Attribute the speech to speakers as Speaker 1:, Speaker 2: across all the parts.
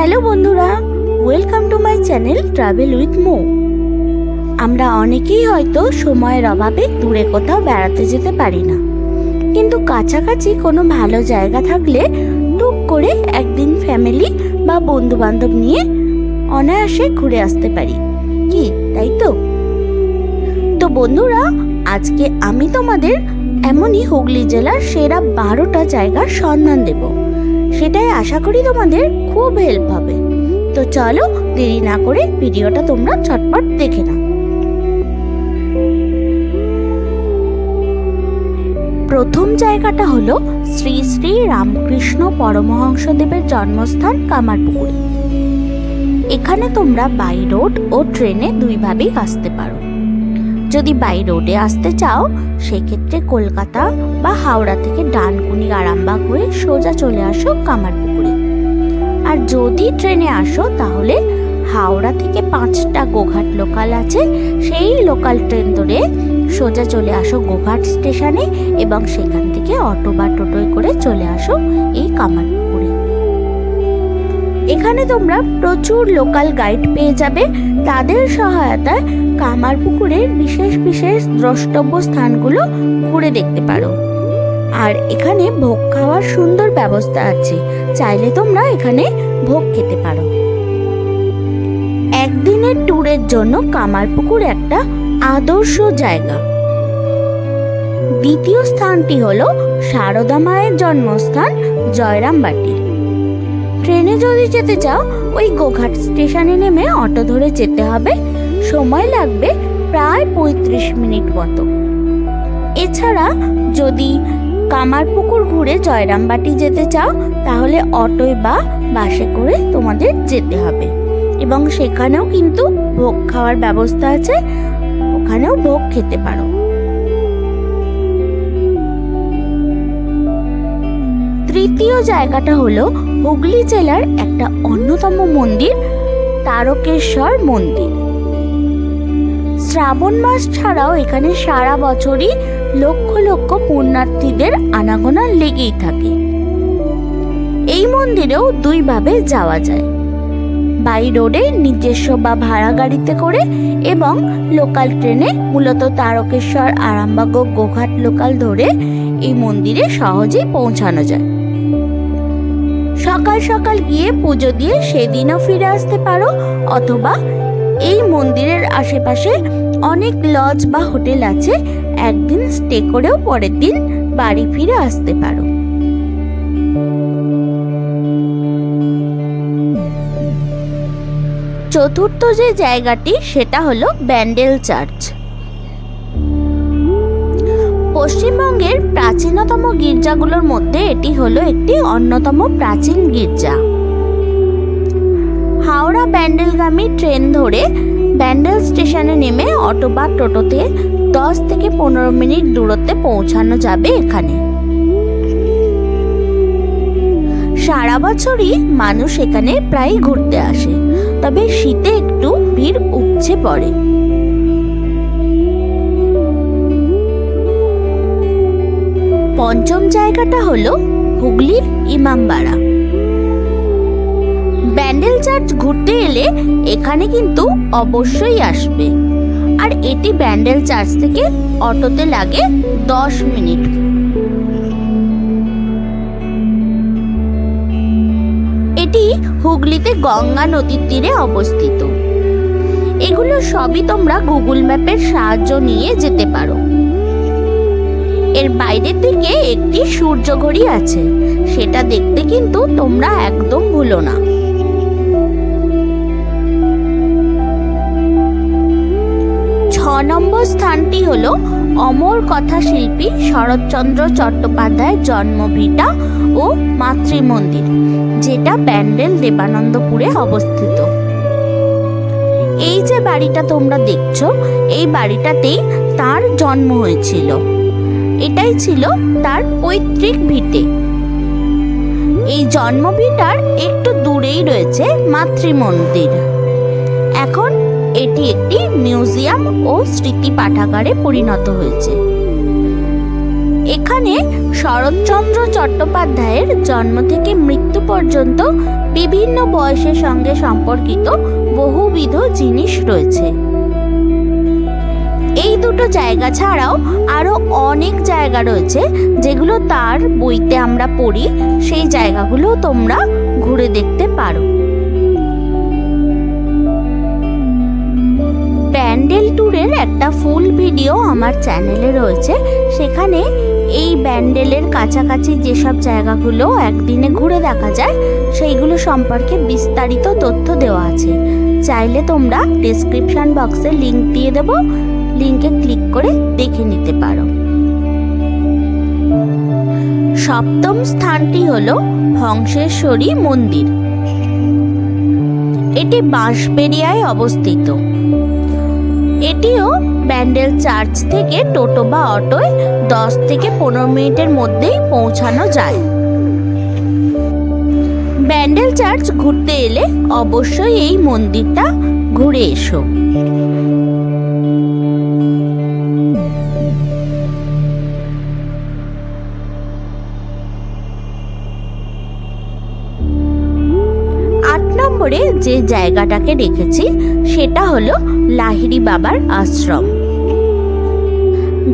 Speaker 1: Hello বন্ধুরা welcome to my channel travel with মো আমরা অনেকেই হয়তো সময়ের অভাবে দূরে কোথাও বেড়াতে যেতে পারি না। কিন্তু কাছাকাছি কোনো ভালো জায়গা থাকলে টুক করে একদিন ফ্যামিলি বা বন্ধু বান্ধব নিয়ে অনায়াসে ঘুরে আসতে পারি। কি, তাই তো? তো বন্ধুরা, আজকে আমি তোমাদের এমনই হুগলি জেলার সেরা বারোটা জায়গার সন্ধান দেবো। সেটাই আশা করি তোমাদের খুব হেল্প হবে। তো চলো, দেরি না করে ভিডিওটা তোমরা ছটপট দেখে নাও। প্রথম জায়গাটা হলো শ্রী শ্রী রামকৃষ্ণ পরমহংসদেবের জন্মস্থান কামারপুকুরে। এখানে তোমরা বাই রোড ও ট্রেনে দুইভাবেই আসতে পারো। যদি বাই রোডে আসতে চাও, সেক্ষেত্রে কলকাতা বা হাওড়া থেকে ডানকুনি আরামবাগ হয়ে সোজা চলে আসো কামারপুকুরে। আর যদি ট্রেনে আসো, তাহলে হাওড়া থেকে পাঁচটা গোঘাট লোকাল আছে। সেই লোকাল ট্রেন ধরে সোজা চলে আসো গোঘাট স্টেশনে এবং সেখান থেকে অটো বা টোটোয় করে চলে আসো এই কামারপুকুরে। এখানে তোমরা প্রচুর লোকাল গাইড পেয়ে যাবে। তাদের সহায়তায় কামারপুকুরের বিশেষ বিশেষ দ্রষ্টব্য স্থানগুলো ঘুরে দেখতে পারো। আর এখানে ভোগ খাওয়ার সুন্দর ব্যবস্থা আছে। চাইলে তোমরা এখানে ভোগ খেতে পারো। একদিনের ট্যুরের জন্য কামারপুকুর একটা আদর্শ জায়গা। দ্বিতীয় স্থানটি হলো সারদা মায়ের জন্মস্থান, জয়রামবাটি। ট্রেনে যদি যেতে চাও, ওই গোঘাট স্টেশনে নেমে অটো ধরে যেতে হবে। সময় লাগবে প্রায় পঁয়ত্রিশ মিনিট মতো। এছাড়া যদি কামারপুকুর ঘুরে জয়রামবাটি যেতে চাও, তাহলে অটোয় বা বাসে করে তোমাদের যেতে হবে। এবং সেখানেও কিন্তু ভোগ খাওয়ার ব্যবস্থা আছে। ওখানেও ভোগ খেতে পারো। তৃতীয় জায়গাটা হলো হুগলি জেলার একটা অন্যতম মন্দির, তারকেশ্বর মন্দির। শ্রাবণ মাস ছাড়াও এখানে সারা বছরই লক্ষ লক্ষ পুণ্যার্থীদের আনাগোনা লেগেই থাকে। এই মন্দিরেও দুইভাবে যাওয়া যায়। বাই রোডে নিজস্ব বা ভাড়া গাড়িতে করে এবং লোকাল ট্রেনে মূলত তারকেশ্বর, আরামবাগ গোঘাট লোকাল ধরে এই মন্দিরে সহজেই পৌঁছানো যায়। সকাল সকাল গিয়ে পুজো দিয়ে সেদিনও ফিরে আসতে পারো, অথবা এই মন্দিরের আশেপাশে অনেক লজ বা হোটেল আছে, একদিন স্টে করেও পরের দিন বাড়ি ফিরে আসতে পারো। চতুর্থ যে জায়গাটি, সেটা হলো ব্যান্ডেল চার্চ। পশ্চিমবঙ্গের প্রাচীনতম গির্জাগুলোর মধ্যে এটি হলো একটি অন্যতম প্রাচীন গির্জা। হাওড়া ব্যান্ডেলগামী ট্রেন ধরে ব্যান্ডেল স্টেশনে নেমে অটো বা টোটোতে দশ থেকে পনেরো মিনিট দূরত্বে পৌঁছানো যাবে এখানে। সারা বছরই মানুষ এখানে প্রায় ঘুরতে আসে, তবে শীতে একটু ভিড় উপচে পড়ে। পঞ্চম জায়গাটা হলো হুগলির ইমামবাড়া। ব্যান্ডেল চার্চ ঘুরতে এলে এখানে কিন্তু অবশ্যই আসবে। আর এটি ব্যান্ডেল চার্চ থেকে অটোতে লাগে দশ মিনিট। এটি হুগলিতে গঙ্গা নদীর তীরে অবস্থিত। এগুলো সবই তোমরা গুগল ম্যাপের সাহায্য নিয়ে যেতে পারো। এর বাইরের দিকে একটি সূর্যঘড়ি আছে। সেটা দেখতে কিন্তু তোমরা একদম ভুলো না। ছ নম্বর স্থানটি হলো অমর কথা শিল্পী শরৎচন্দ্র চট্টোপাধ্যায়ের জন্মভিটা ও মাতৃমন্দির, যেটা ব্যান্ডেল দেবানন্দপুরে অবস্থিত। এই যে বাড়িটা তোমরা দেখছ, এই বাড়িটাতেই তার জন্ম হয়েছিল। এটাই ছিল তার পৈতৃক ভিটে। এই জন্মভিটার একটু দূরেই রয়েছে মাতৃমন্দির। এখন এটি একটি মিউজিয়াম ও স্মৃতি পাঠাগারে পরিণত হয়েছে। এখানে শরৎচন্দ্র চট্টোপাধ্যায়ের জন্ম থেকে মৃত্যু পর্যন্ত বিভিন্ন বয়সের সঙ্গে সম্পর্কিত বহুবিধ জিনিস রয়েছে। এই দুটো জায়গা ছাড়াও আরও অনেক জায়গা রয়েছে যেগুলো তার বইতে আমরা পড়ি। সেই জায়গাগুলো তোমরা ঘুরে দেখতে পারো। ব্যান্ডেল ট্যুরের একটা ফুল ভিডিও আমার চ্যানেলে রয়েছে। সেখানে এই ব্যান্ডেলের কাছাকাছি যেসব জায়গাগুলো একদিনে ঘুরে দেখা যায়, সেইগুলো সম্পর্কে বিস্তারিত তথ্য দেওয়া আছে। চাইলে তোমরা ডেসক্রিপশন বক্সে লিংক দিয়ে দেবো। লিংকে ক্লিক করে দেখে নিতে পারো। সপ্তম স্থানটি হল হংসেশ্বরী মন্দির। এটি বাঁশবেড়িয়ায় অবস্থিত। এটিও ব্যান্ডেল চার্চ থেকে টোটো বা অটোয় দশ থেকে পনেরো মিনিটের মধ্যেই পৌঁছানো যায়। ব্যান্ডেল চার্চ ঘুরতে এলে অবশ্যই এই মন্দিরটা ঘুরে এসো। যে জায়গাটাকে রেখেছি, সেটা হলো লাহিড়ি বাবার আশ্রম।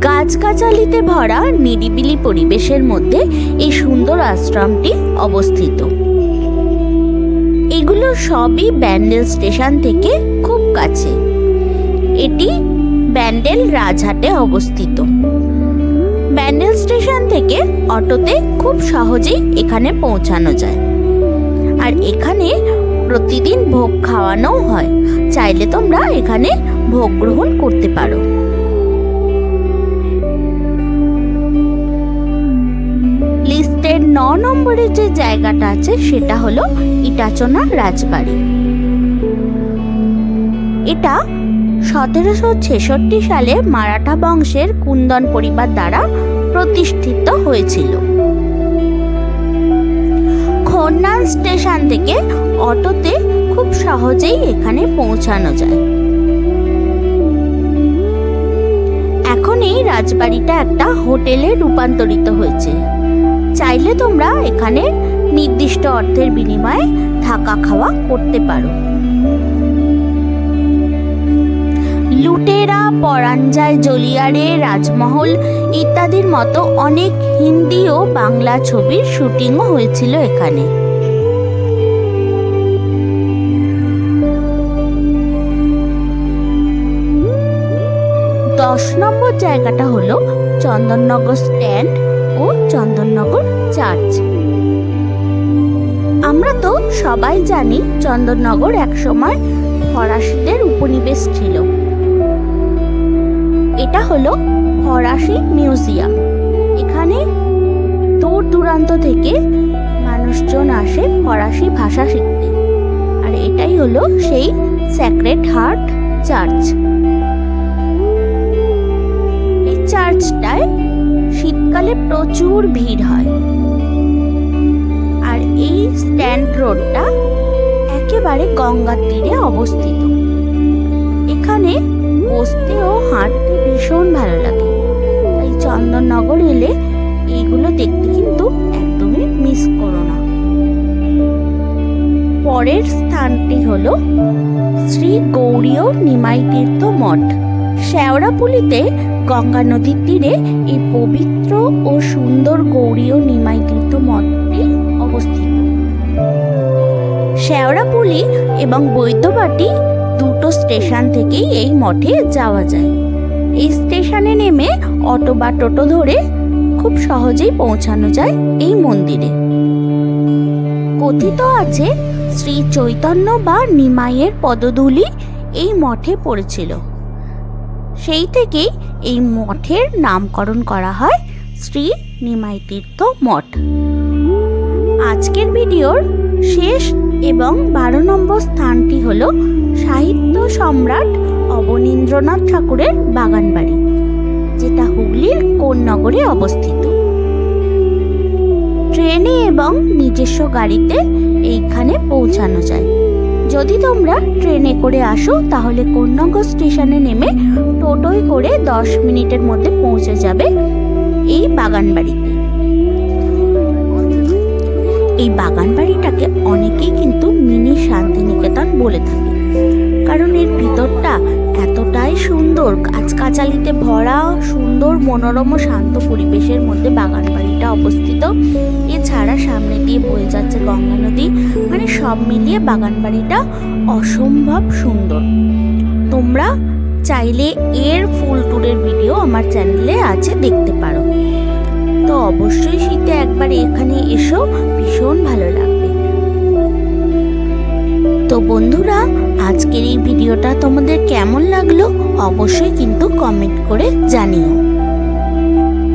Speaker 1: গাছগাছালিতে ভরা নিরিবিলি পরিবেশের মধ্যে এই সুন্দর আশ্রমটি অবস্থিত। এগুলো সবই ব্যান্ডেল স্টেশন থেকে খুব কাছে। এটি ব্যান্ডেল রাজহাটে অবস্থিত। ব্যান্ডেল স্টেশন থেকে অটোতে খুব সহজেই এখানে পৌঁছানো যায়। আর এখানে প্রতিদিন ভোগ খাওয়ানো হয়। চাইলে তোমরা এখানে ভোগ গ্রহণ করতে পারো। লিস্টের ন নম্বরে যে জায়গাটা আছে, সেটা হলো ইটাচনা রাজবাড়ি। এটা সতেরোশো ছেষট্টি সালে মারাঠা বংশের কুন্দন পরিবার দ্বারা প্রতিষ্ঠিত হয়েছিল। খন্নান স্টেশন থেকে অটোতে খুব সহজেই এখানে পৌঁছানো যায়। এখন এই রাজবাড়িটা একটা হোটেলে রূপান্তরিত হয়েছে। চাইলে তোমরা এখানে নির্দিষ্ট অর্থের বিনিময়ে থাকা খাওয়া করতে পারো। লুটেরা, পরাঞ্জায় জলিয়ারে রাজমহল ইত্যাদির মতো অনেক হিন্দি ও বাংলা ছবির শুটিংও হয়েছিল এখানে। দশ নম্বর জায়গাটা হলো চন্দননগর স্ট্যান্ড ও চন্দননগর চার্চ। আমরা তো সবাই জানি চন্দননগর একসময় ফরাসিদের উপনিবেশ ছিল। এটা হলো ফরাসি মিউজিয়াম। এখানে দূর দূরান্ত থেকে মানুষজন আসে ফরাসি ভাষা শিখতে। আর এটাই হলো সেই স্যাক্রেড হার্ট চার্চ চার্চটায় শীতকালে প্রচুর ভিড় হয়। আর এই স্ট্যান্ড রোডটা একেবারে গঙ্গার তীরে অবস্থিত। এখানে বসতে ও হাঁটতে ভীষণ ভালো লাগে। তাই চন্দননগর এলে এইগুলো দেখতে কিন্তু একদমই মিস করো না। পরের স্থানটি হল শ্রী গৌরীয় নিমাই তীর্থ মঠ। শেওড়াপুলিতে গঙ্গা নদীর তীরে এই পবিত্র ও সুন্দর গৌরীয় নিমাই তীর্থ মঠটি অবস্থিত। শেওড়াপুলি এবং বৈদ্যবাটি দুটো স্টেশন থেকেই এই মঠে যাওয়া যায়। এই স্টেশনে নেমে অটো বা টোটো ধরে খুব সহজেই পৌঁছানো যায় এই মন্দিরে। কথিত আছে, শ্রী চৈতন্য বা নিমাইয়ের পদধূলি এই মঠে পড়েছিল। সেই থেকেই এই মঠের নামকরণ করা হয় শ্রী নিমাই তীর্থ মঠ। আজকের ভিডিওর শেষ এবং বারো নম্বর স্থানটি হল সাহিত্য সম্রাট অবনীন্দ্রনাথ ঠাকুরের বাগানবাড়ি, যেটা হুগলির কোন্নগরে অবস্থিত। ট্রেনে এবং নিজস্ব গাড়িতে এইখানে পৌঁছানো যায়। যদি তোমরা ট্রেনে করে আসো, তাহলে কোন্নগর স্টেশনে নেমে টোটোয় করে দশ মিনিটের মধ্যে পৌঁছে যাবে এই বাগানবাড়িতে এই বাগানবাড়িটাকে অনেকেই কিন্তু মিনি শান্তিনিকেতন বলে থাকে। সুন্দর। গাছগাছালিতে ভরা, সুন্দর, মনোরম শান্ত পরিবেশের মধ্যে বাগান বাড়িটা অবস্থিত। এছাড়া সামনে দিয়ে বয়ে যাচ্ছে গঙ্গা নদী। মানে সব মিলিয়ে বাগান বাড়িটা অসম্ভব সুন্দর। তোমরা চাইলে এর ফুল ট্যুরের ভিডিও আমার চ্যানেলে আছে, দেখতে পারো। তো অবশ্যই শীতে একবার এখানে এসো, ভীষণ ভালো লাগবে। তো বন্ধুরা, আজকের এই ভিডিওটা তোমাদের কেমন লাগল? অবশ্যই কিন্তু কমেন্ট করে জানিও।